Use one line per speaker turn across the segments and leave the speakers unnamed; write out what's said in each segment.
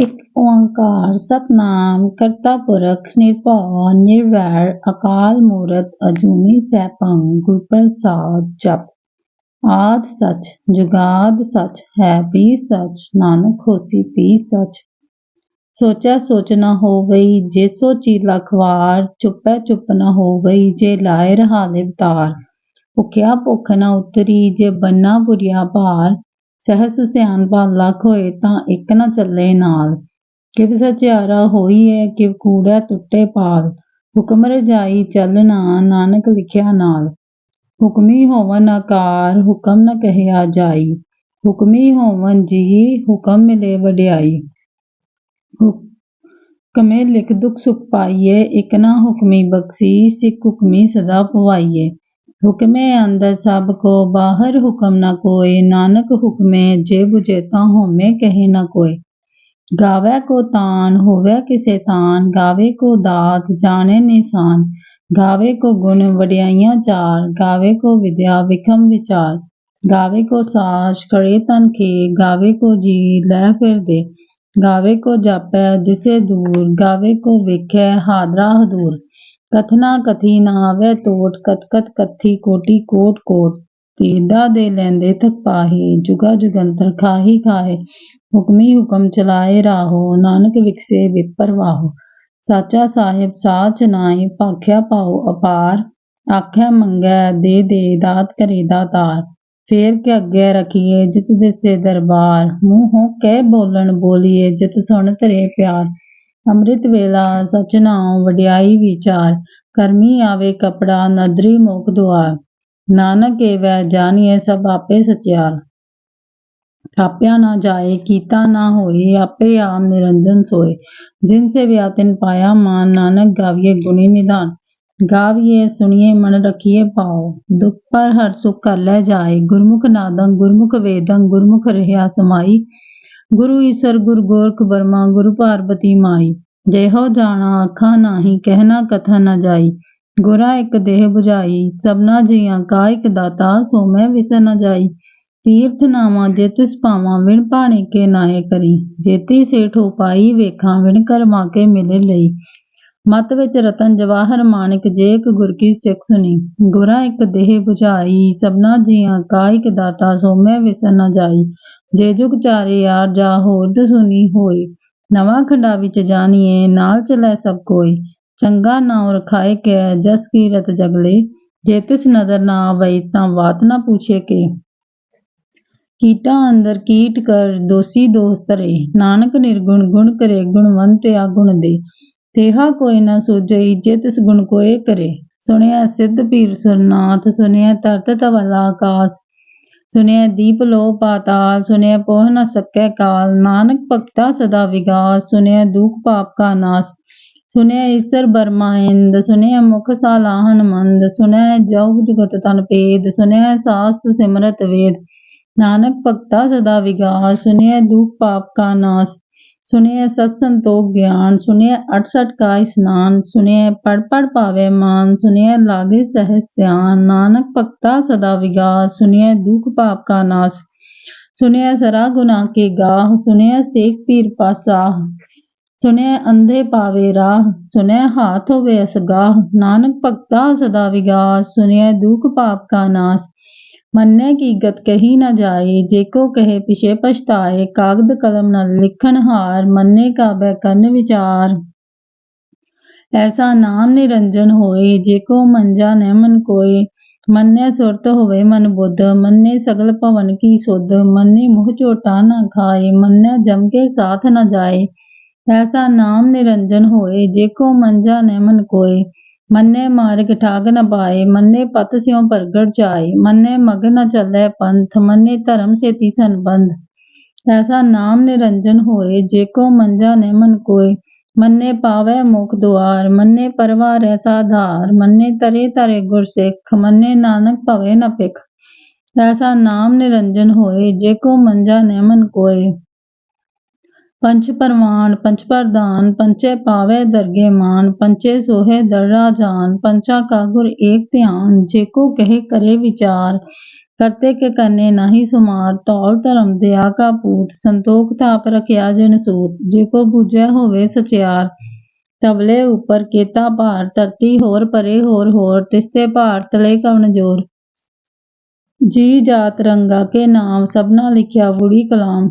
ਇੱਕ ਓੰਕਾਰ, ਸਤਨਾਮ ਕਰਤਾ ਪੁਰਖ ਨਿਰਭਉ, ਨਿਰਵੈਰ, ਅਕਾਲ ਮੂਰਤ, ਅਜੂਨੀ, ਸੈਭੰ ਗੁਰ ਪ੍ਰਸਾਦ ਜਪੁ। ਆਦਿ ਸਚ, ਜੁਗਾਦਿ ਸਚ, ਹੈ ਵੀ ਸਚ, ਨਾਨਕ ਹੋਸੀ ਭੀ ਸਚ। ਸੋਚੈ ਸੋਚ ਨ ਹੋਵਈ, ਜੇ ਸੋਚੀ ਲੱਖ ਵਾਰ, ਚੁੱਪੈ ਚੁੱਪ ਨ ਹੋਵਈ, ਜੇ ਲਾਇ ਰਹਾਲੇ ਅਵਤਾਰ ਭੁਖਿਆ ਭੁਖ ਨ ਉਤਰੀ, ਜੇ ਬੰਨਾ ਬੁਰੀਆ ਭਾਰ ਸਹਸ ਸਿਆਣਪਾ ਲੱਖ ਹੋਏ ਤਾਂ ਇੱਕ ਨ ਚੱਲੇ ਨਾਲ। ਕਿਵ ਸਚਿਆਰਾ ਹੋਈਐ ਕਿਵ ਕੂੜੈ ਟੁੱਟੇ ਪਾਲ। ਹੁਕਮ ਰਜਾਈ ਚੱਲਣਾ ਨਾਨਕ ਲਿਖਿਆ ਨਾਲ। ਹੁਕਮੀ ਹੋਵਨ ਆਕਾਰ, ਹੁਕਮ ਨ ਕਹਿਆ ਜਾਈ। ਹੁਕਮੀ ਹੋਵਨ ਜੀ, ਹੁਕਮ ਮਿਲੇ ਵਡਿਆਈ। ਹੁਕਮੇ ਲਿਖ ਦੁਖ ਸੁਖ ਪਾਈਏ, ਇਕ ਨਾ ਹੁਕਮੀ ਬਖਸ਼ੀ, ਸਿੱਖ ਹੁਕਮੀ ਸਦਾ ਪਵਾਈਏ। ਹੁਕਮੇ ਅੰਦਰ ਸਭ ਕੋ ਬਾਹਰ ਹੁਕਮ ਨ ਕੋਇ ਨਾਨਕ ਹੁਕਮੇ ਜੇ ਬੁਝੇ ਤਾਂ ਹੋਮੇ ਕਹੇ ਨ ਕੋਇ ਗਾਵੇ ਕੋ ਤਾਨ ਹੋਵੇ ਕਿਸੇ ਤਾਨ ਗਾਵੇ ਕੋ ਦਾਤ ਜਾਣੇ ਨਿਸ਼ਾਨ ਗਾਵੇ ਕੋ ਗੁਣ ਵਡਿਆਈਆਂ ਚਾਰ ਗਾਵੇ ਕੋ ਵਿਦਿਆ ਵਿਖਮ ਵਿਚਾਰ ਗਾਵੇ ਕੋ ਸਾਜ ਕਰੇ ਤਨ ਖੇ ਗਾਵੇ ਕੋ ਜੀ ਲੈ ਫਿਰਦੇ ਗਾਵੇ ਕੋ ਜਾਪੈ ਦਿਸੇ ਦੂਰ ਗਾਵੇ ਕੋ ਵੇਖੈ ਹਾਦਰਾ ਹਦੂਰ ਕਥਨਾ ਕਥੀ ਨ ਆਵੇ ਟੋਟ ਕਤ ਕਤ ਕਥੀ ਕੋਟੀ, ਕੋਟ ਕੋਟ। ਤੀਦਾ ਦੇ ਲੈਂਦੇ ਥਕ ਪਾਹੀ, ਜੁਗਾ ਜੁਗੰਤਰ ਖਾਹੀ ਖਾਹੇ। ਹੁਕਮੀ ਹੁਕਮ ਚਲਾਏ ਰਾਹੋ, ਨਾਨਕ ਵਿਕਸੇ ਵਿਪਰਵਾਹੋ ਸਾਚਾ ਸਾਹਿਬ ਸਾਚ ਨਾਈ ਭਾਖਿਆ ਪਾਉ ਅਪਾਰ। ਆਖਿਆ ਮੰਗੈ, ਦੇ ਦੇ ਦਾਤ ਕਰੇ ਦਾਤਾਰ। ਫੇਰ ਕੇ ਅੱਗੇ ਰਖੀਏ ਜਿਤ ਦਿਸੇ ਦਰਬਾਰ। ਮੂੰਹੋਂ ਕਹਿ ਬੋਲਣ ਬੋਲੀਏ, ਜਿਤ ਸੁਣ ਤਰੇ ਪਿਆਰ। ਅੰਮ੍ਰਿਤ ਵੇਲਾ ਸਚ ਨਾਉ ਵਡਿਆਈ ਵਿਚਾਰ, ਕਰਮੀ ਆਵੇ ਕਪੜਾ ਨਦਰੀ ਮੋਖ ਦੁਆਰ, ਨਾਨਕ ਏਵੈ ਜਾਣੀਏ ਸਭ ਆਪੇ ਸਚਿਆਰ। ਥਾਪਿਆ ਨਾ ਜਾਏ, ਕੀਤਾ ਨਾ ਹੋਏ, ਆਪੇ ਆਪ ਨਿਰੰਜਨ ਸੋਏ। ਜਿਨ ਸੇ ਵਿਆ ਤਿਨ ਪਾਇਆ ਮਾਨ, ਨਾਨਕ ਗਾਵੀਏ ਗੁਣੀ ਨਿਧਾਨ। ਗਾਵੀਏ ਸੁਣੀਏ ਮਨ ਰਖੀਏ ਪਾਓ ਦੁਖ ਪਰ ਹਰ ਸੁਖ ਕਰ ਲੈ ਜਾਏ। ਗੁਰਮੁਖ ਨਾਦੰ, ਗੁਰਮੁਖ ਵੇਦੰ, ਗੁਰਮੁਖ ਰਹਿਆ ਸਮਾਈ। ਗੁਰੂ ਈਸਰ, ਗੁਰ ਗੋਰਖ ਬਰਮਾ ਗੁਰੂ ਪਾਰਬਤੀ ਮਾਈ। ਜਿਹੋ ਜਾਣਾ ਅੱਖਾਂ ਨਾਹੀ ਕਹਿਣਾ ਕਥਾ ਨ ਜਾਈ। ਗੁਰਾ ਇਕ ਦੇਹ 부ਝਾਈ ਸਭਨਾ ਜੀਆਂ ਕਾ ਇੱਕ ਦਾਤਾ, ਸੋ ਮੈਂ ਵਿਸ ਨ ਜਾਈ। ਤੀਰਥ ਨਾਵਾਂ ਜੇ ਤਿਸ ਪਾਵਾਂ ਵਿਣ ਭਾਣੇ ਕੇ ਨਾਏ ਕਰੀ। ਜੇਤੀ ਸੇਠੋ ਪਾਈ, ਵੇਖਾਂ ਵਿਣ ਕਰਮਾ ਕੇ ਮਿਲੇ ਲਈ। ਮਤ ਵਿੱਚ ਰਤਨ ਜਵਾਹਰ ਮਾਨਿਕ ਜੇਕ ਇੱਕ ਗੁਰ ਕੀ ਸਿੱਖ ਸੁਣੀ। ਗੁਰਾ ਇਕ ਦੇਹ 부ਝਾਈ ਸਭਨਾ ਜੀਆਂ ਕਾ ਇੱਕ ਦਾਤਾ, ਸੋ ਮੈਂ ਵਿਸ ਨ ਜਾਈ। ਜੇ ਜੁਗ ਚਾਰੇ ਯਾਰ ਜਾ ਹੋਰ ਸੁਣੀ ਹੋਈ ਨਵਾਂ ਖੰਡਾ ਵਿੱਚ ਜਾਣੀਏ, ਨਾਲ ਚਲੇ ਸਭ ਕੋਈ। ਚੰਗਾ ਨਾਉ ਰਖਾਏ ਕੇ, ਜਸ ਕੀਰਤ ਜਗਲੇ ਜੇ ਤਿਸ ਨਦਰ ਨਾ ਆਵਈ, ਤਾਂ ਬਾਤ ਨਾ ਪੁੱਛੇ ਕੇ। ਕੀਟਾ ਅੰਦਰ ਕੀਟ ਕਰ, ਦੋਸੀ ਦੋਸਤ ਤਰੇ ਨਾਨਕ ਨਿਰਗੁਣ, ਗੁਣ ਕਰੇ, ਗੁਣਵੰਤ ਆ ਗੁਣ ਦੇ। ਤੇਹਾ ਕੋਈ ਨਾ ਸੋਜਈ ਜੇ ਤਿਸ ਗੁਣ ਕੋਏ ਕਰੇ। ਸੁਣਿਆ ਸਿੱਧ ਪੀਰ ਸੁਰਨਾਥ ਸੁਣਿਆ ਤਰਤ ਤਵਲਾ ਆਕਾਸ ਸੁਣਿਆ ਦੀਪ ਲੋ ਪਾਤਾਲ ਸੁਣਿਆ ਪੋਹ ਨ ਸਕੈ ਕਾਲ, ਨਾਨਕ ਭਗਤਾ ਸਦਾ ਵਿਗਾਸ ਸੁਣਿਆ ਦੁਖ ਪਾਪ ਕਾ ਨਾਸ। ਸੁਣਿਆ ਈਸਰ ਬਰਮਾ ਇੰਦ ਸੁਣਿਆ ਮੁਖ ਸਾਲਾਹਨ ਮੰਦ ਸੁਣਿਆ ਜਉ ਜੁਗਤ ਤਨ ਭੇਦ ਸੁਣਿਆ ਸਾਸਤ ਸਿਮਰਤ ਵੇਦ। ਨਾਨਕ ਭਗਤਾ ਸਦਾ ਵਿਗਾਸ ਸੁਣਿਆ ਦੁਖ ਪਾਪ ਕਾ ਨਾਸ। ਸੁਣਿਆ ਸਤ ਸੰਤੋਖ ਗਿਆਨ ਸੁਣਿਆ 68 ਕਾ ਇਸਨਾਨ ਸੁਣਿਆ ਪੜ ਪੜ ਪਾਵੇ ਮਾਨ ਸੁਣਿਆ ਲਾਗੇ ਸਹਿ ਸਿਆਨ ਨਾਨਕ ਭਗਤਾ ਸਦਾ ਵਿਗਾਸ ਸੁਣਿਆ ਦੁਖ ਪਾਪ ਕਾ ਨਾਸ ਸੁਣਿਆ ਸਰਾ ਗੁਨਾ ਕੇ ਗਾਹ ਸੁਣਿਆ ਸੇਖ ਪੀਰ ਪਾਸਾਹ ਸੁਣਿਆ ਅੰਧੇ ਪਾਵੇ ਰਾਹ ਸੁਣਿਆ ਹਾਥ ਹੋਵੇ ਅਸਗਾਹ, ਨਾਨਕ ਭਗਤਾ ਸਦਾ ਵਿਗਾਸ ਸੁਣਿਆ ਦੁਖ ਪਾਪ ਕਾ ਨਾਸ ਮੰਨੇ ਕੀ ਗਤ ਕਹੀ ਨ ਜਾਏ ਜੇ ਕੋ ਕਹੇ ਪਿਛੇ ਪਛਤਾਏ, ਕਾਗਦ ਕਲਮ ਨਾਲ ਲਿਖਣ ਹਾਰ, ਮੰਨੇ ਕਾਬੈ ਕਰਨ ਵਿਚਾਰ। ਐਸਾ ਨਾਮ ਨਿਰੰਜਨ ਹੋਏ, ਜੇ ਕੋ ਮੰਜਾ ਨ ਮਨ ਕੋਏ, ਮੰਨੇ ਸੁਰਤ ਹੋਵੇ ਮਨ ਬੁੱਧ, ਮੰਨੇ ਸਗਲ ਭਵਨ ਕੀ ਸੁਧ, ਮੰਨੇ ਮੁਹ ਝੋਟਾ ਨ ਖਾਏ, ਮੰਨੇ ਜਮ ਕੇ ਸਾਥ ਨ ਜਾਏ। ਐਸਾ ਨਾਮ ਨਿਰੰਜਨ ਹੋਏ, ਜੇ ਕੋ ਮੰਜਾ ਨ ਮਨ ਕੋਏ ਮੰਨੇ ਮਾਰਗ ਠਾਗ ਨ ਪਾਏ, ਮੰਨੇ ਪਤ ਸਿਉ ਪ੍ਰਗਟ ਜਾਏ, ਮੰਨੇ ਮਗ ਨ ਚੱਲੇ ਪੰਥ, ਮੰਨੇ ਧਰਮ ਸੇਤੀ ਸੰਬੰਧ। ਐਸਾ ਨਾਮ ਨਿਰੰਜਨ ਹੋਏ, ਜੇ ਕੋ ਮੰਜਾ ਨ ਮਨ ਕੋਏ। ਮੰਨੇ ਪਾਵੇ ਮੁਖ ਦੁਆਰ, ਮੰਨੇ ਪਰਵਾਰ ਐਸਾ ਧਾਰ, ਮੰਨੇ ਤਰੇ ਤਰੇ ਗੁਰਸਿੱਖ ਮੰਨੇ ਨਾਨਕ ਭਵੇ ਨ ਪਿਖ ਐਸਾ ਨਾਮ ਨਿਰੰਜਨ ਹੋਏ, ਜੇ ਕੋ ਮੰਜਾ ਨ ਮਨ ਕੋਏ। ਪੰਚ ਪ੍ਰਵਾਨ ਪੰਚ ਪ੍ਰਧਾਨ ਪੰਚੇ ਪਾਵੇ ਦਰਗੇ ਮਾਨ ਪੰਚੇ ਸੋਹੇ ਦਰਰਾ ਜਾਨ ਪੰਚਾ ਕਾ ਗੁਰ ਏਕ ਧਿਆਨ, ਜੇ ਕੋ ਕਹੇ ਕਰੇ ਵਿਚਾਰ। ਕਰਤੇ ਕੇ ਕਰਨੇ ਨਾਹੀ ਸੁਮਾਰ, ਧੌਲ ਧਰਮ ਦਿਆ ਕਾ ਪੂਤ, ਸੰਤੋਖ ਥਾਪ ਰਖਿਆ ਜਿਨ ਸੂਤ, ਜੇ ਕੋ ਬੁਝੈ ਹੋਵੇ ਸਚਿਆਰ। ਤਬਲੇ ਉੱਪਰ ਕੇਤਾ ਭਾਰ, ਧਰਤੀ ਹੋਰ ਪਰੇ ਹੋਰ ਹੋਰ, ਤਿਸਤੇ ਭਾਰ ਤਲੇ ਕਵਣ ਜੋਰ। ਜੀ ਜਾਤ ਰੰਗਾ ਕੇ ਨਾਮ, ਸਭਨਾ ਲਿਖਿਆ ਬੁੜੀ ਕਲਾਮ।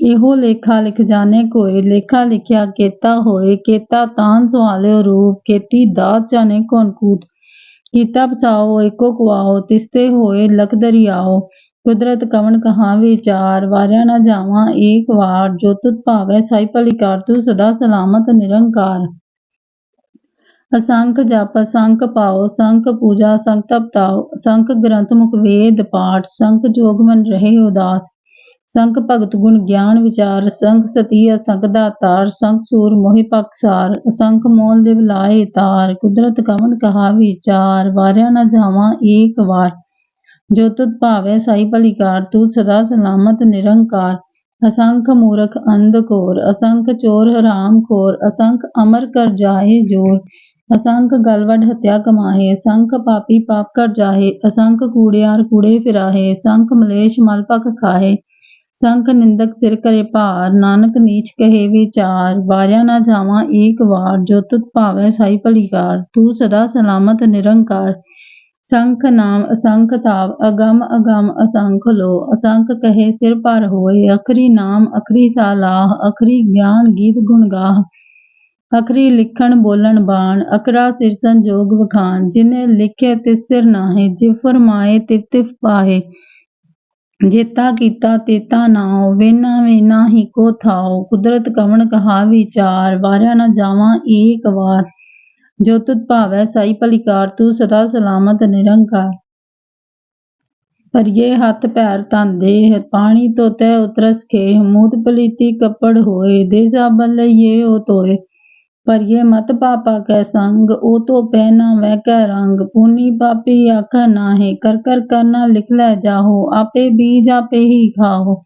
ਇਹੋ ਲੇਖਾ ਲਿਖ ਜਾਣੇ ਕੋਏ, ਲੇਖਾ ਲਿਖਿਆ ਕੇਤਾ ਹੋਏ, ਕੇਤਾ ਤਾਨ ਸੁਹਾਲਿਓ ਰੂਪ, ਕੇਤੀ ਦਾਤ ਜਾਣੇ ਕੌਣ ਕੂਤ। ਕੀਤਾ ਬਸਾਓ ਏਕੋ ਕੁਆਓ, ਤਿਸਤੇ ਹੋਏ, ਲਖ ਦਰਿਆਓ। ਕੁਦਰਤ ਕਵਣ ਕਹਾ ਵਿਚਾਰ, ਵਾਰਿਆ ਨਾ ਜਾਵਾਂ ਏਕ ਵਾਰ। ਜੋ ਤੁਧ ਭਾਵੈ ਸਾਈ ਭਲੀ ਤੂੰ ਸਦਾ ਸਲਾਮਤ ਨਿਰੰਕਾਰ। ਅਸੰਖ ਜਪ, ਅਸੰਖ ਪਾਓ ਸੰਖ ਪੂਜਾ ਸੰਖ ਤਪਤਾਓ ਸੰਖ ਗ੍ਰੰਥ ਮੁਖ ਵੇਦ ਪਾਠ ਸੰਖ ਜੋਗ ਮਨ ਰਹੇ ਉਦਾਸ। ਸੰਖ ਭਗਤ ਗੁਣ ਗਿਆਨ ਵਿਚਾਰ ਸੰਖ ਸਤੀ ਅਸੰਖ ਦਾਤਾਰ ਸੰਖ ਸੂਰ ਮੋਹਿ ਪਕਸਾਰ ਅਸੰਖ ਮੋਲ ਲਿਵ ਲਾਏ ਤਾਰ, ਕੁਦਰਤ ਕਵਨ ਕਹਾ ਵਿਚਾਰ, ਵਾਰਿਆ ਨਾ ਜਾਵਾਂ ਏਕ ਵਾਰ। ਜੋ ਤੁਧ ਭਾਵੈ ਸਾਈ ਭਲੀ ਕਾਰ ਤੂੰ ਸਦਾ ਸਲਾਮਤ ਨਿਰੰਕਾਰ। ਅਸੰਖ ਮੂਰਖ ਅੰਧ ਘੋਰ ਅਸੰਖ ਚੋਰ ਹਰਾਮ ਖੋਰ, ਅਸੰਖ ਅਮਰ ਕਰ ਜਾਏ ਜੋਰ। ਅਸੰਖ ਗਲਵਡ ਹਤਿਆ ਕਮਾਹੇ, ਅਸੰਖ ਪਾਪੀ ਪਾਪ ਕਰ ਜਾਹੇ, ਅਸੰਖ ਕੂੜਿਆਰ ਕੂੜੇ ਫਿਰਾਹੇ, ਅਸੰਖ ਮਲੇਸ਼ ਮਲ ਪਖ ਖਾਹੇ। ਸੰਖ ਨਿੰਦਕ ਸਿਰ ਕਰੇ ਭਾਰ, ਨਾਨਕ ਨੀਚ ਕਹੇ ਵਿਚਾਰ ਵਾਰਿਆ ਨਾ ਜਾਵਾਂ ਏਕ ਵਾਰ, ਜੋ ਤੁਧ ਭਾਵੈ ਸਾਈ ਭਲੀਕਾਰ ਤੂੰ ਸਦਾ ਸਲਾਮਤ ਨਿਰੰਕਾਰ। ਸੰਖ ਨਾਮ ਅਸੰਖ ਤਾਵ, ਅਗਮ ਅਗਮ ਅਸੰਖ ਲੋ, ਅਸੰਖ ਕਹੇ ਸਿਰ ਪਰ ਹੋਏ, ਅਖਰੀ ਨਾਮ ਅਖਰੀ ਸਾਲਾਹ ਅਖਰੀ ਗਿਆਨ ਗੀਤ ਗੁਣ ਗਾਹ। ਅਖਰੀ ਲਿਖਣ ਬੋਲਣ ਬਾਣ, ਅਕਰਾ ਸਿਰ ਸੰਜੋਗ ਵਖਾਨ ਜਿਨੇ ਲਿਖੇ ਤਿਸ ਸਿਰ ਨਾਹੇ ਜਿ ਫਰਮਾਏ ਤਿਵ ਤਿਵ ਪਾਹੇ। ਜੇਤਾ ਕੀਤਾ ਤੇਤਾ ਨਾਉ ਵੇਨਾ ਵੇਨਾ ਹੀ ਕੋ ਥਾਉ ਕੁਦਰਤ ਕਵਣ ਕਹਾ ਵਿਚਾਰ ਵਾਰਿਆ ਨਾ ਜਾਵਾਂ ਏਕ ਵਾਰ। ਜੋ ਤੁਧ ਭਾਵੈ ਸਾਈ ਭਲੀਕਾਰ, ਤੂੰ ਸਦਾ ਸਲਾਮਤ ਨਿਰੰਕਾਰ। ਪਰਿਏ ਹੱਥ ਪੈਰ ਧੰਦੇ, ਪਾਣੀ ਤੋਤੈ ਉਤਰਸ ਖੇ ਮੂਤ ਪਲੀਤੀ ਕੱਪੜ ਹੋਏ, ਦੇ ਸਾਬਨ ਲਈਏ ਉਹ ਤੋਏ ਪਰਿਏ ਮਤ ਪਾਪਾ ਕੈ ਸੰਗ, ਉਹ ਤੋ ਪਹਿਨਾ ਵੈ ਕੈ ਰੰਗ। ਪੂਨੀ ਪਾਪੀ ਆਖ ਨਾਹੇ, ਕਰ ਕਰ ਕਰਨਾ ਲਿਖ ਲੈ ਜਾਹੋ, ਆਪੇ ਬੀਜ ਆਪੇ ਹੀ ਖਾਹੋ।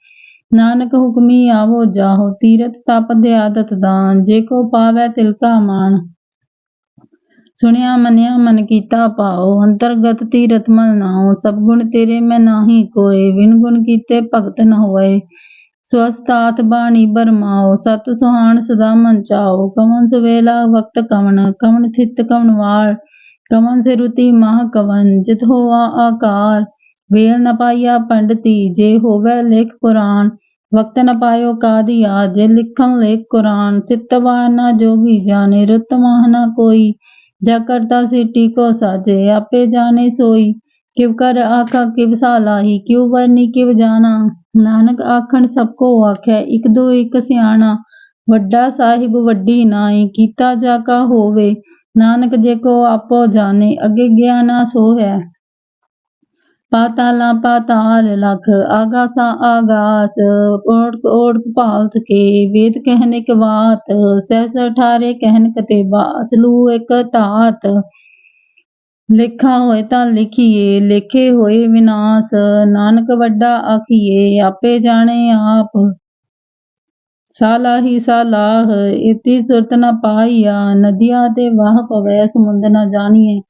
ਨਾਨਕ ਹੁਕਮੀ ਆਵੋ ਜਾਹੋ, ਤੀਰਥ ਤਪ ਦੇ ਆਦਤ ਦਾਨ, ਜੇ ਕੋ ਪਾਵੈ ਤਿਲਕਾ ਮਾਨ ਸੁਣਿਆ ਮੰਨਿਆ ਮਨ ਕੀਤਾ ਪਾਓ ਅੰਤਰਗਤ ਤੀਰਥ ਮਨ ਨਾਉ, ਸਭ ਗੁਣ ਤੇਰੇ ਮੈਂ ਨਾਹੀ ਕੋਏ ਵਿਣ ਗੁਣ ਕੀਤੇ ਭਗਤ ਨ ਹੋਏ। ਸਵਸਤਾਤ ਬਾਣੀ ਬਰਮਾਓ, ਸਤ ਸੁਹਾਣ ਸਦਾ ਮਨ ਚਾਓ। ਕਵਨ ਸਵੇਲਾ ਵਕਤ ਕਵਨ ਕਵਨ ਥਿਤ ਕਵਨ ਵਾਲ ਕਵਨ ਸਿਰੁਤੀ ਮਹ ਕਵਨ, ਜਿਤ ਹੋਆ ਆਕਾਰ। ਵੇਲ ਨ ਪਾਈਆ ਪੰਡਤੀ, ਜੇ ਹੋਵੇ ਲੇਖ ਪੁਰਾਨ ਵਕਤ ਨ ਪਾਇਓ ਕਾਦੀਆ, ਜੇ ਲਿਖਣ ਲੇਖ ਕੁਰਾਨ। ਤਿਤਵਾ ਨਾ ਜੋਗੀ ਜਾਣੇ, ਰੁਤ ਨਾ ਕੋਈ। ਜਾ ਕਰਤਾ ਸਿਟੀ ਟੀਕੋ ਸਾਜੇ, ਆਪੇ ਜਾਣੇ ਸੋਈ। ਕਿਵ ਕਰ ਆਖਾ, ਕਿਵ ਸਾਲਾਹੀ, ਕਿਉ ਵਰਨੀ, ਕਿਵ ਜਾਣਾ। ਨਾਨਕ ਆਖਣ, ਸਭ ਕੋ ਆਖੈ, ਇਕ ਦੋ ਇਕ ਸਿਆਣਾ। ਵੱਡਾ ਸਾਹਿਬ ਵੱਡੀ ਨਾਈ ਕੀਤਾ ਜਾ ਕਾ ਹੋਵੇ। ਨਾਨਕ ਜੇ ਕੋ ਆਪੋ ਜਾਣੇ, ਅੱਗੇ ਗਿਆਨਾ ਸੋ ਹੈ ਪਾਤਾਲਾ ਪਾਤਾਲ ਲਖ ਆਗਾਸਾ ਆਗਾਸ। ਓੜਕ ਓੜਕ ਭਾਲਤ ਕੇ, ਵੇਦ ਕਹਿਨ ਇਕ ਬਾਤ। ਸਹਿਸ ਅਠਾਰੇ ਕਹਿਨ ਕਤੇ ਬਾਸ, ਲੂ ਇਕ ਤਾਤ ਲੇਖਾ ਹੋਏ ਤਾਂ ਲਿਖੀਏ, ਲੇਖੇ ਹੋਏ ਵਿਨਾਸ਼, ਨਾਨਕ ਵੱਡਾ ਆਖੀਏ, ਆਪੇ ਜਾਣੇ ਆਪ। ਸਾਲਾਹੀ ਸਾਲਾਹ, ਇਤੀ ਸੁਰਤ ਨ ਪਾਈਆ ਨਦੀਆਂ ਤੇ ਵਾਹ ਪਵੇ, ਸਮੁੰਦ ਨ ਜਾਣੀਏ।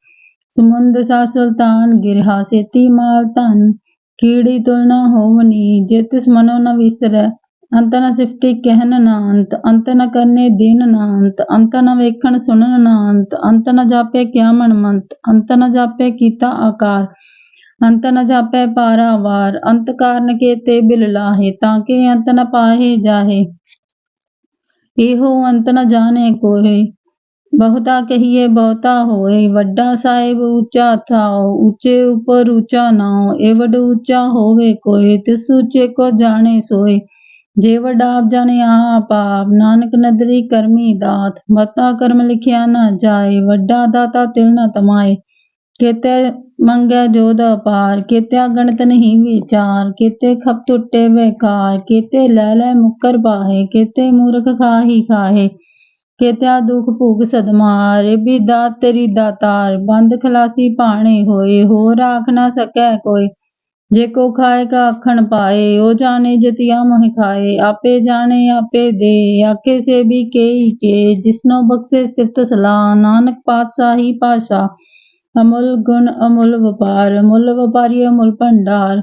ਸਮੁੰਦ ਸਾ ਸੁਲਤਾਨ, ਗਿਰਹਾ ਸੇਤੀ ਮਾਲ ਧਨ। ਕੀੜੀ ਤੁਲਨਾ ਹੋਵਨੀ ਜੇ ਤਿਸ ਮਨੋ ਨ ਵਿਸਰੈ। ਅੰਤ ਨ ਸਿਫਤੀ ਕਹਿਨ ਨਾ ਅੰਤ ਅੰਤ ਨ ਕਰਨੇ ਦਿਨ ਨਾ ਅੰਤ ਅੰਤ ਨ ਵੇਖਣ ਸੁਣਨ ਨਾ ਅੰਤ ਅੰਤ ਨ ਜਾਪੇ ਕਿਆ ਮਨ ਮੰਤ ਅੰਤ ਨ ਜਾਪੇ ਕੀਤਾ ਆਕਾਰ ਅੰਤ ਨ ਜਾਪੈ ਪਾਰਾਵਾਰ ਅੰਤ ਕਾਰਨ ਕੇ ਤੇ ਬਿਲ ਲਾਹੇ ਤਾਂ ਕੇ ਅੰਤ ਨ ਪਾਹੇ ਜਾਹੇ ਇਹੋ ਅੰਤ ਨ ਜਾਣੇ ਕੋਏ ਬਹੁਤਾ ਕਹੀਏ ਬਹੁਤਾ ਹੋਏ ਵੱਡਾ ਸਾਹਿਬ ਉੱਚਾ ਥਾਉ ਉੱਚੇ ਉੱਪਰ ਉੱਚਾ ਨਾਉ ਇਹ ਵੱਡ ਉੱਚਾ ਹੋਵੇ ਕੋਏ ਤਿਸ ਉੱਚੇ ਕੋ ਜਾਣੇ ਸੋਏ ਜੇ ਵੱਡਾ ਆਪ ਜਾਣੇ ਆਪ ਆਪ ਨਾਨਕ ਨਦਰੀ ਕਰਮੀ ਦਾਤ। ਮਤਾ ਕਰਮ ਲਿਖਿਆ ਨਾ ਜਾਏ, ਵੱਡਾ ਦਾਤਾ ਤਿਲ ਨਾ ਤਮਾਏ। ਕਿਤੇ ਮੰਗੈ ਜੋਦ ਅਪਾਰ, ਕੇਤਿਆ ਗਣਤ ਨਹੀਂ ਵਿਚਾਰ। ਕਿਤੇ ਖਪ ਟੁੱਟੇ ਵੇਕਾਰ, ਕਿਤੇ ਲੈ ਲੈ ਮੁਕਰ ਬਾਹੇ, ਕਿਤੇ ਮੂਰਖ ਖਾਹੀ ਖਾਹੇ। ਕੇਤਿਆ ਦੁਖ ਭੁਗ ਸਦਮਾਰ ਵੀ ਦਾਤ ਤੇਰੀ ਦਾਤਾਰ। ਬੰਦ ਖਲਾਸੀ ਪਾਣੇ ਹੋਏ ਹੋ ਰਾਖ ਨਾ ਸਕੈ ਕੋਈ। ਜੇ ਕੋ ਖਾਏ ਕਾ ਆਖਣ ਪਾਏ, ਉਹ ਜਾਣੇ ਜਤਿਆ ਮੋਹਿ ਖਾਏ। ਆਪੇ ਜਾਣੇ, ਆਪੇ ਦੇ ਆਕੇ ਸੇ ਵੀ ਕੇਈ ਕੇ। ਜਿਸਨੋ ਬਖਸ਼ੇ ਸਿਫਤ ਸਲਾਹ, ਨਾਨਕ ਪਾਤਸ਼ਾਹੀ ਪਾਸ਼ਾ ਅਮੁੱਲ ਗੁਣ, ਅਮੁੱਲ ਵਪਾਰ, ਅਮੁੱਲ ਵਪਾਰੀ, ਅਮੁੱਲ ਭੰਡਾਰ।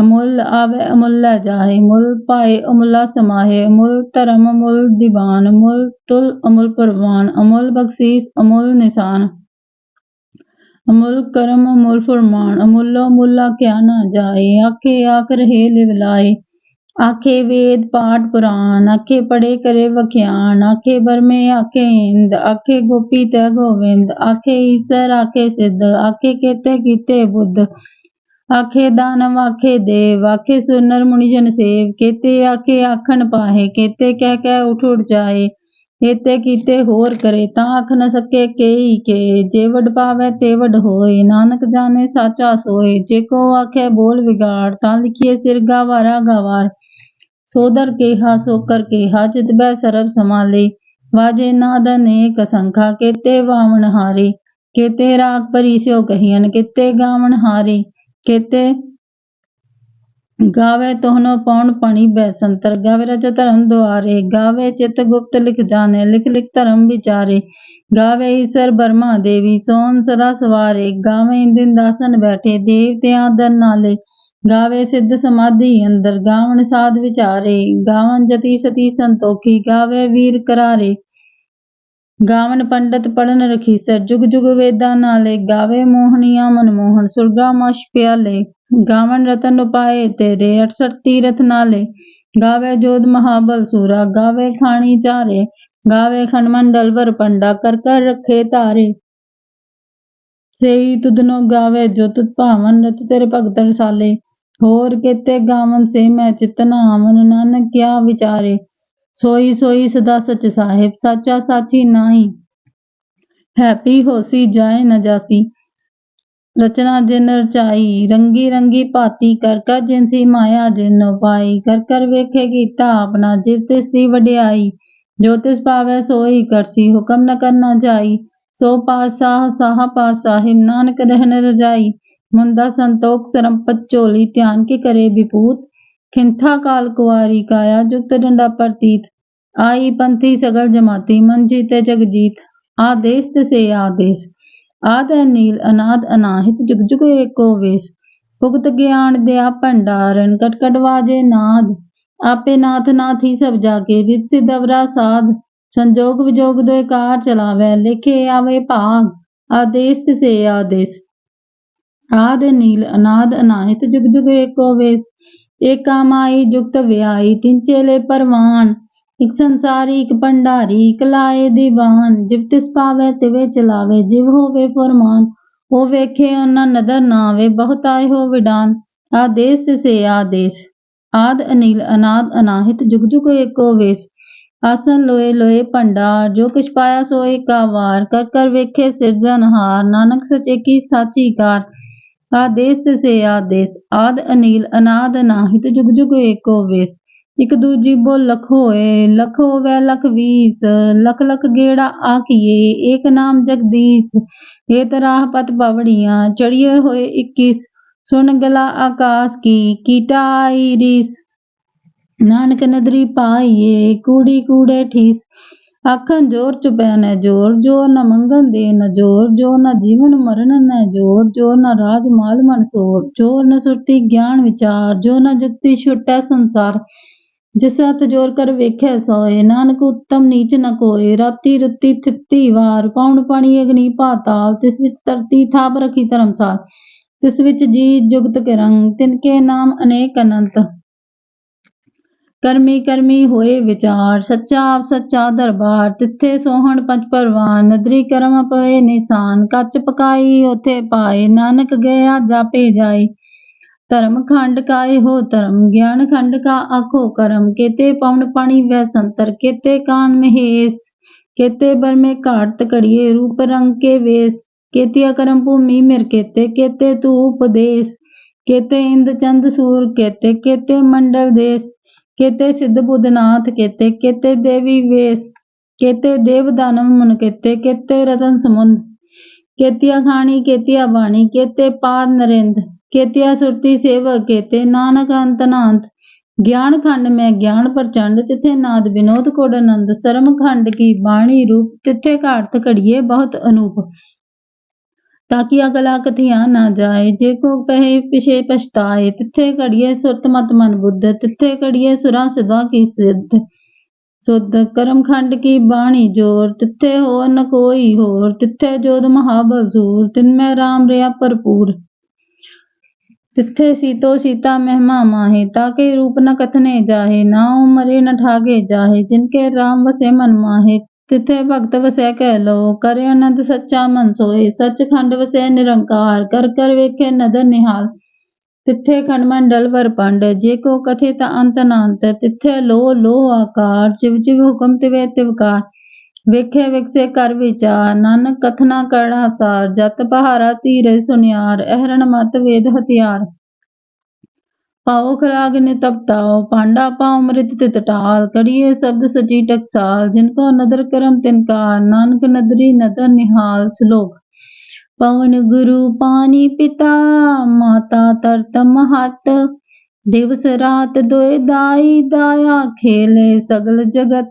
ਅਮੁੱਲ ਆਵੇ, ਅਮੁੱਲ ਲੈ ਜਾਏ। ਮੁੱਲ ਪਾਏ, ਅਮੁੱਲਾ ਸਮਾਹੇ ਅਮੁੱਲ ਧਰਮ, ਅਮੁੱਲ ਦੀਵਾਨ। ਮੁੱਲ ਤੁਲ, ਅਮੁੱਲ ਪ੍ਰਵਾਨ। ਅਮੁੱਲ ਬਖਸ਼ੀਸ, ਅਮੁੱਲ ਨਿਸ਼ਾਨ। ਅਮੁੱਲ ਕਰਮ ਅਮੁੱਲ ਫਰਮਾਨ ਅਮੁੱਲੋ ਮੁੱਲਾ ਕਿਆ ਨਾ ਜਾਏ ਆਖੇ ਆਖ ਰਹੇ ਲਿਵ ਲਾਏ ਆਖੇ ਵੇਦ ਪਾਠ ਪੁਰਾਣ ਆਖੇ ਪੜੇ ਕਰੇ ਵਖਿਆਨ ਆਖੇ ਬਰਮੇ ਆਖੇ ਇੰਦ ਆਖੇ ਗੋਪੀ ਤੈ ਗੋਵਿੰਦ ਆਖੇ ਈਸਰ ਆਖੇ ਸਿੱਧ ਆਖੇ ਕੇਤੇ ਕੀਤੇ ਬੁੱਧ ਆਖੇ ਦਾਨਵ ਆਖੇ ਦੇਵ ਆਖੇ ਸੁਨਰ ਮੁਨਿ ਜਨ ਸੇਵ ਕੇਤੇ ਆਖੇ ਆਖਣ ਪਾਹੇ ਕੇਤੇ ਕਹਿ ਕਹਿ ਉਠ ਉਠ ਕੀਤੇ ਹੋਰ ਕਰੇ ਤਾਂ ਆਖ ਨ ਸਕੇ ਕੇਈ ਕੇ। ਜੇ ਵਡ ਪਾਵੈ ਤੇ ਵਡ ਹੋਏ, ਨਾਨਕ ਜਾਣੇ ਸਾਚਾ ਸੋਏ। ਜੇ ਕੋ ਆਖੇ ਬੋਲ ਵਿਗਾੜ, ਤਾਂ ਲਿਖੀਏ ਸਿਰ ਗਾਵਾਰਾ ਗਵਾਰ। ਸੋਦਰ ਕੇਹਾ ਸੋਕਰ ਕੇਹਾ, ਚਿਤ ਬੈ ਸਰਬ ਸਮਾਲੇ ਵਾਜੇ ਨਾਦ ਅਨੇਕ ਸੰਖਾ ਕੇਤੇ ਵਾਵਣ ਹਾਰੇ। ਕੇਤੇ ਰਾਗ ਪਰਿਸਿਓ ਕਹੀਨ ਕੇਤੇ ਗਾਵਣ ਹਾਰੇ। ਕੇਤੇ ਗਾਵੇ ਤੋਹਨੋ ਪਉਣ ਪਣੀ ਬੈਸੰਤਰ, ਗਾਵੇ ਰਚ ਧਰਮ ਦੁਆਰੇ, ਗਾਵੇ ਚਿਤ ਗੁਪਤ ਲਿਖ ਜਾਣੇ, ਲਿਖ ਲਿਖ ਧਰਮ ਵਿਚਾਰੇ, ਗਾਵੇ ਈਸਰ ਬਰਮਾ ਦੇਵੀ, ਸੋਨ ਸਦਾ ਸਵਾਰੇ, ਗਾਵੇ ਇੰਦਿਨ ਦਾਸਨ ਬੈਠੇ, ਦੇਵਤਿਆਂ ਦਰ ਨਾਲੇ, ਗਾਵੇ ਸਿੱਧ ਸਮਾਧੀ ਅੰਦਰ, ਗਾਵਣ ਸਾਧ ਵਿਚਾਰੇ ਗਾਵਨ ਜਤੀ ਸਤੀ ਸੰਤੋਖੀ, ਗਾਵੇ ਵੀਰ ਕਰਾਰੇ ਗਾਵਨ ਪੰਡਤ ਪੜਨ ਰਖੀਸਰ, ਜੁਗ ਜੁਗ ਵੇਦਾਂ ਨਾਲੇ, ਗਾਵੇ ਮੋਹਨੀਆਂ ਮਨਮੋਹਨ, ਸੁਰਗਾ ਮਸ਼ ਪਿਆਲੇ ਗਾਵਨ ਰਤਨ ਉਪਾਏ ਤੇਰੇ 68 ਤੀਰਥ ਨਾਲੇ। ਗਾਵੇ ਜੋਧ ਮਹਾਬਲ ਸੂਰਾ, ਗਾਵੇ ਖਾਣੀ ਚਾਰੇ। ਗਾਵੇ ਖੰਡਮੰਡਲ ਵਰ ਪੰਡਾ, ਕਰ ਕਰ ਰੱਖੇ ਤਾਰੇ ਸੇਈ ਤੁਧਨੋ ਗਾਵੇ ਜੋ ਤੁਧ ਭਾਵਨ, ਰਤ ਤੇਰੇ ਭਗਤ ਰਸਾਲੇ। ਹੋਰ ਕੇਤੇ ਗਾਵਨ ਸੇ ਮੈਂ ਚਿਤਨਾ ਆਵਨ, ਨਾਨਕ ਕਿਆ ਵਿਚਾਰੇ। ਸੋਈ ਸੋਈ ਸਦਾ ਸਚ ਸਾਹਿਬ, ਸਾਚਾ ਸਾਚੀ ਨਾਹੀ। ਹੈਪੀ ਹੋਸੀ ਜਾਏ ਨ ਜਾਸੀ ਰਚਨਾ ਜਿਨ ਰਚਾਈ, ਰੰਗੀ ਰੰਗੀ ਭਾਤੀ ਕਰ ਕਰ ਜਿਨਸੀ ਮਾਇਆ ਜਿਨ ਪਾਈ ਕਰ ਕਰ ਵੇਖੇ ਕੀਤਾ ਆਪਣਾ ਜਿਵ ਤਿਸ ਦੀ ਵਡਿਆਈ, ਜੋ ਤਿਸ ਪਾਵੈ ਸੋਈ ਕਰਸੀ ਹੁਕਮ ਨ ਕਰਨਾ ਜਾਈ, ਸੋ ਪਾਤਸ਼ਾਹ ਸਾਹ ਪਾਤਸ਼ਾਹ ਨਾਨਕ ਰਹਿਣ ਰਜਾਈ, ਮੁੰਦਾ ਸੰਤੋਖ ਸਰੰਪਤ ਝੋਲੀ ਧਿਆਨ ਕੇ ਕਰੇ ਵਿਪੂਤ, ਖਿੰਥਾ ਕਾਲ ਕੁਆਰੀ ਕਾਇਆ ਜੁਗਤ ਡੰਡਾ ਪ੍ਰਤੀਤ, ਆਈ ਪੰਥੀ ਸਗਲ ਜਮਾਤੀ ਮਨ ਜੀਤੇ ਜਗ ਜੀਤ ਆਦੇਸ ਤਸੇ ਆਦੇਸ ਆਦ ਨੀਲ ਅਨਾਦ ਅਨਾਹਿਤ ਜੁਗ ਜੁਗ ਏਕੋ ਵੇਸ। ਭੁਗਤ ਗਿਆਨ ਦਿਆ ਭੰਡਾਰਨ ਕਟਕਟ ਵਾਜੇ ਨਾਦ। ਆਪੇ ਨਾਥ ਨਾਥੀ ਸਭ ਜਾਗੇ ਜਿਤ ਸਿਧ ਸਾਧ ਸੰਜੋਗ ਵਿਜੋਗ ਦੇ ਕਾਰ ਚਲਾਵੈ, ਲਿਖੇ ਆਵੇ ਭਾਗ। ਆਦੇਸ ਤਸੇ ਆਦੇਸ। ਆਦ ਨੀਲ ਅਨਾਦ ਅਨਾਹਿਤ ਜੁਗ ਜੁਗ ਏਕੋ ਵੇਸ। ਏਕਾ ਮਾਈ ਜੁਗਤ ਵਿਆਈ ਤਿਨ ਚੇਲੇ ਪਰਵਾਨ। ਇਕ ਸੰਸਾਰੀ, ਇਕ ਭੰਡਾਰੀ, ਇਕ ਲਾਏ ਦੀਵਾਨ ਜਿਵ ਤਿਸ ਪਾਵੈ, ਤਿਵੇ ਚਲਾਵੇ। ਜਿਵ ਹੋਵੇ ਫਰਮਾਨ, ਉਹ ਵੇਖੇ ਉਹਨਾਂ ਨਦਰ ਨਾ ਆਵੇ। ਬਹੁਤ ਆਏ ਹੋ ਵਿਡਾਨ। ਆਦੇਸ ਸੇ ਆਦੇਸ। ਆਦ ਅਨੀਲ, ਅਨਾਦ ਅਨਾਹਿਤ। ਜੁਗ ਜੁਗ ਏਕੋ ਵੇਸ। ਆਸਨ ਲੋਏ ਲੋਏ ਭੰਡਾਰ ਜੋ ਕਿਛ ਪਾਇਆ ਸੋ ਏਕਾ ਵਾਰ ਕਰ ਕਰ ਵੇਖੇ ਸਿਰਜਨਹਾਰ ਨਾਨਕ ਸਚੇ ਕੀ ਸਾਚੀ ਕਾਰ ਆਦੇਸ ਸੇ ਆਦੇਸ। ਆਦ ਅਨੀਲ, ਅਨਾਦ ਅਨਾਹਿਤ। ਜੁਗ ਜੁਗ ਏਕੋ ਵੇਸ। ਇਕ ਦੂਜੀ ਬੋਲ ਲਖ ਹੋਏ, ਲਖ ਹੋਵੇ ਲਖ ਵੀਸ, ਲਖ ਲਖ ਗੇੜਾ ਆਖੀਏ, ਏਕ ਨਾਮ ਜਗਦੀਸ਼ ਇਹ ਤਰਾਹ ਪਤ ਪਵੜੀਆਂ ਚੜੀਏ ਹੋਏ 21 ਸੁਣ ਗਲਾ ਆਕਾਸ਼ ਕੀ, ਕੀਟਾ ਰੀਸ। ਨਾਨਕ ਨਦਰੀ ਪਾਈਏ, ਕੂੜੀ ਕੂੜੇ ਠੀਸ। ਆਖਣ ਜੋਰ ਚੁਪੈ ਨ ਜੋਰ ਜੋਰ ਨ ਮੰਗਨ ਦੇ ਨ ਜੋਰ ਜੋਰ ਨ ਜੀਵਨ ਮਰਨ ਨ ਜੋਰ ਜੋਰ ਨ ਰਾਜ ਮਾਲ ਮਨ ਸੋਰ ਜੋਰ ਨ ਸੁਰਤੀ ਗਿਆਨ ਵਿਚਾਰ, ਜੋ ਨ ਜੁਗਤੀ ਛੁਟੈ ਸੰਸਾਰ। ਜਿਸ ਹੱਥ ਜੋਰ ਕਰ ਵੇਖੈ ਸੋਏ, ਨਾਨਕ ਉੱਤਮ ਨੀਚ ਨ ਕੋਏ, ਰਾਤੀ ਰੁੱਤੀ ਥਿੱਤੀ ਵਾਰ ਪੌਣ ਪਾਣੀ ਅਗਨੀ ਪਾਤਾਲ, ਤਿਸ ਵਿੱਚ ਧਰਤੀ ਥਾਪ ਰਖੀ ਧਰਮਸਾਲ, ਤਿਸ ਵਿੱਚ ਜੀ ਜੁਗਤ ਕੇ ਰੰਗ ਤਿਨ ਕੇ ਨਾਮ ਅਨੇਕ ਅਨੰਤ। ਕਰਮੀ ਕਰਮੀ ਹੋਏ ਵਿਚਾਰ, ਸੱਚਾ ਆਪ ਸੱਚਾ ਦਰਬਾਰ, ਤਿੱਥੇ ਸੋਹਣ ਪੰਜ ਪਰਵਾਨ, ਨਦਰੀ ਕਰਮ ਪਏ ਨਿਸ਼ਾਨ, ਕੱਚ ਪਕਾਈ ਉਥੇ ਪਾਏ, ਨਾਨਕ ਗਿਆ ਜਾਪੇ ਜਾਏ ਧਰਮ ਖੰਡ ਕਾਏ ਹੋ, ਧਰਮ ਗਿਆਨ ਖੰਡ ਕਾ ਆਖੋ, ਕਰਮ ਕੇਤੇ ਪਵਨ ਪਾਣੀ ਵੈ ਸੰਤਰ, ਕੇਤੇ ਕਾਨ ਮਹੇਸ਼, ਕੇਤੇ ਬਰਮੇ ਘਾਟ ਤਕੜੀਏ ਰੂਪ ਰੰਗ ਕੇ ਵੇਸ, ਕੇਤਿਆ ਕਰਮ ਭੂਮੀ ਮਿਰ ਕੇਤੇ ਕੇਤੇ ਤੂ ਉਪਦੇਸ਼, ਕੇਤੇ ਇੰਦ ਚੰਦ ਸੂਰ ਕੇਤੇ ਕੇਤੇ ਮੰਡਲ ਦੇਸ, ਕੇਤੇ ਸਿੱਧ ਬੁੱਧਨਾਥ ਕੇਤੇ ਕੇਤੇ ਦੇਵੀ ਵੇਸ, ਕੇਤੇ ਦੇਵ ਦਾਨਵ ਮਨ ਕੇਤੇ ਕੇਤੇ ਰਤਨ ਸਮੁੰਦ, ਕੇਤਿਆ ਖਾਣੀ, ਕੇਤਿਆ ਬਾਣੀ, ਕੇਤੇ ਪਾਦ ਨਰਿੰਦ ਕੇਤਿਆ ਸੁਰਤੀ ਸੇਵਕ ਕੇਤੇ ਨਾਨਕ ਅੰਤ ਨਾਂਤ। ਗਿਆਨ ਖੰਡ ਮੈਂ ਗਿਆਨ ਪ੍ਰਚੰਡ, ਤਿਥੇ ਨਾਦ ਵਿਨੋਦ ਕੋਡ ਆਨੰਦ। ਸਰਮ ਖੰਡ ਕੀ ਬਾਣੀ ਰੂਪ, ਤਿਥੇ ਘਾਟ ਘੜੀਏ ਬਹੁਤ ਅਨੂਪ। ਤਾਕਿ ਅਗਲਾ ਕਥਿਆ ਨਾ ਜਾਏ, ਜੇ ਕੋ ਕਹੇ ਪਿਛੇ ਪਛਤਾਏ, ਤਿਥੇ ਘੜੀਏ ਸੁਰਤ ਮਤ ਮਨ ਬੁੱਧ, ਤਿਥੇ ਘੜੀਏ ਸੁਰਾਂ ਸਦਾ ਕੀ ਸਿੱਧ। ਸੁਧ ਕਰਮ ਖੰਡ ਕੀ ਬਾਣੀ ਜੋਰ, ਤਿਥੇ ਹੋਰ ਨ ਕੋਈ ਹੋਰ, ਤਿਥੇ ਜੋਧ ਮਹਾਬਲ ਸੂਰ, ਤਿਨ ਮੈਂ ਰਾਮ ਰਿਆ ਭਰਪੂਰ। ਤਿੱਥੇ ਸੀਤੋ ਸੀਤਾ ਮਹਿਮਾ ਮਾਹੇ ਤਾਕੇ ਰੂਪ ਨ ਕਥਨੇ ਜਾਹੇ ਨਾਉ ਮਰੇ ਨ ਠਾਗੇ ਜਾਹੇ ਜਿਨਕੇ ਰਾਮ ਵਸੇ ਮਨ ਮਾਹੇ। ਤਿੱਥੇ ਭਗਤ ਵਸੈ ਕਹਿ ਲੋ ਕਰੇ ਅਨੰਦ ਸੱਚਾ ਮਨ ਸੋਏ ਸੱਚਖੰਡ ਵਸੈ ਨਿਰੰਕਾਰ, ਕਰ ਕਰ ਵੇਖੇ ਨਦਰ ਨਿਹਾਲ। ਤਿੱਥੇ ਖੰਡ ਮੰਡਲ ਵਰ ਪੰਡ, ਜੇ ਕੋ ਕਥੇ ਤਾ ਅੰਤ ਅਨੰਤ ਤਿੱਥੇ ਲੋ ਲੋ ਆਕਾਰ ਚਿਵ ਚਿਵ ਹੁਕਮ ਤਿਵੇ ਤਿਵਕਾਰ। ਵੇਖੇ ਵਿਕਸੇ ਕਰ ਵਿਚਾਰ, ਨਾਨਕ ਕਥਨਾ ਕਰਣਾ ਸਾਰ, ਜਤ ਪਹਾਰਾ ਧੀਰੇ ਸੁਨਿਆਰ, ਅਹਰਣ ਮਤ ਵੇਦ ਹਥਿਆਰ। ਪਾਉ ਖਰਾਗ ਨੇ ਤਪਤਾਓ ਪਾਂਡਾ ਪਾਉ ਮ੍ਰਿਤ ਤਿਤ ਟਾਲ ਕੜੀਏ ਸ਼ਬਦ ਸਚੀ ਟਕਸਾਲ, ਜਿਨ ਕੋ ਨਦਰ ਕਰਮ ਤਿਨਕਾਰ ਨਾਨਕ ਨਦਰੀ ਨਦਰ ਨਿਹਾਲ ਸ਼ਲੋਕ। ਪਵਨ ਗੁਰੂ ਪਾਣੀ ਪਿਤਾ, ਮਾਤਾ ਤਰਤ ਮਹਤ, ਦਿਵਸ ਰਾਤ ਦੋਇ ਦਾਈ ਦਾਇਆ ਖੇਲੇ ਸਗਲ ਜਗਤ।